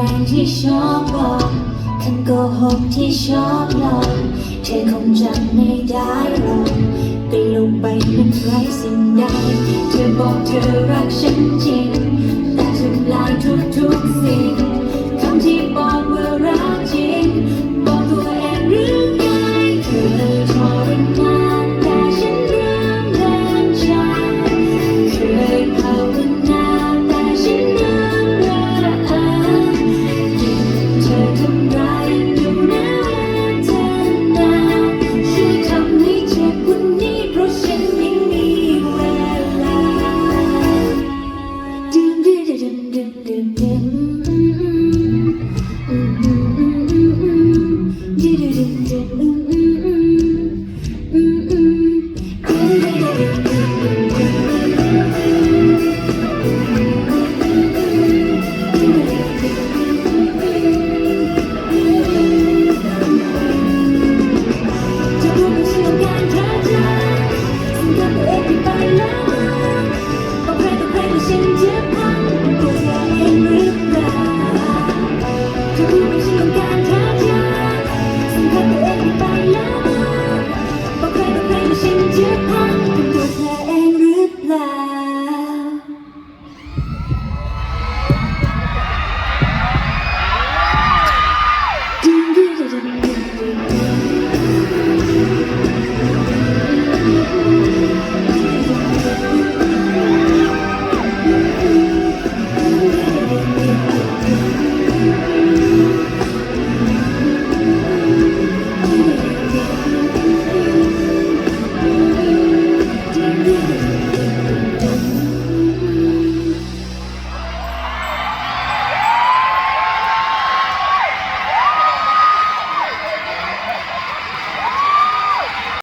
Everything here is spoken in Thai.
รงที่ชอบบอกคำโกหกที่ชอบหลอกเธอคงจำไม่ได้หรอกไปลงไปมันไรสิ่งใดเธอบอกเธอรักฉันจริง แต่ทำลายทุกๆสิ่ง ลาดื่ม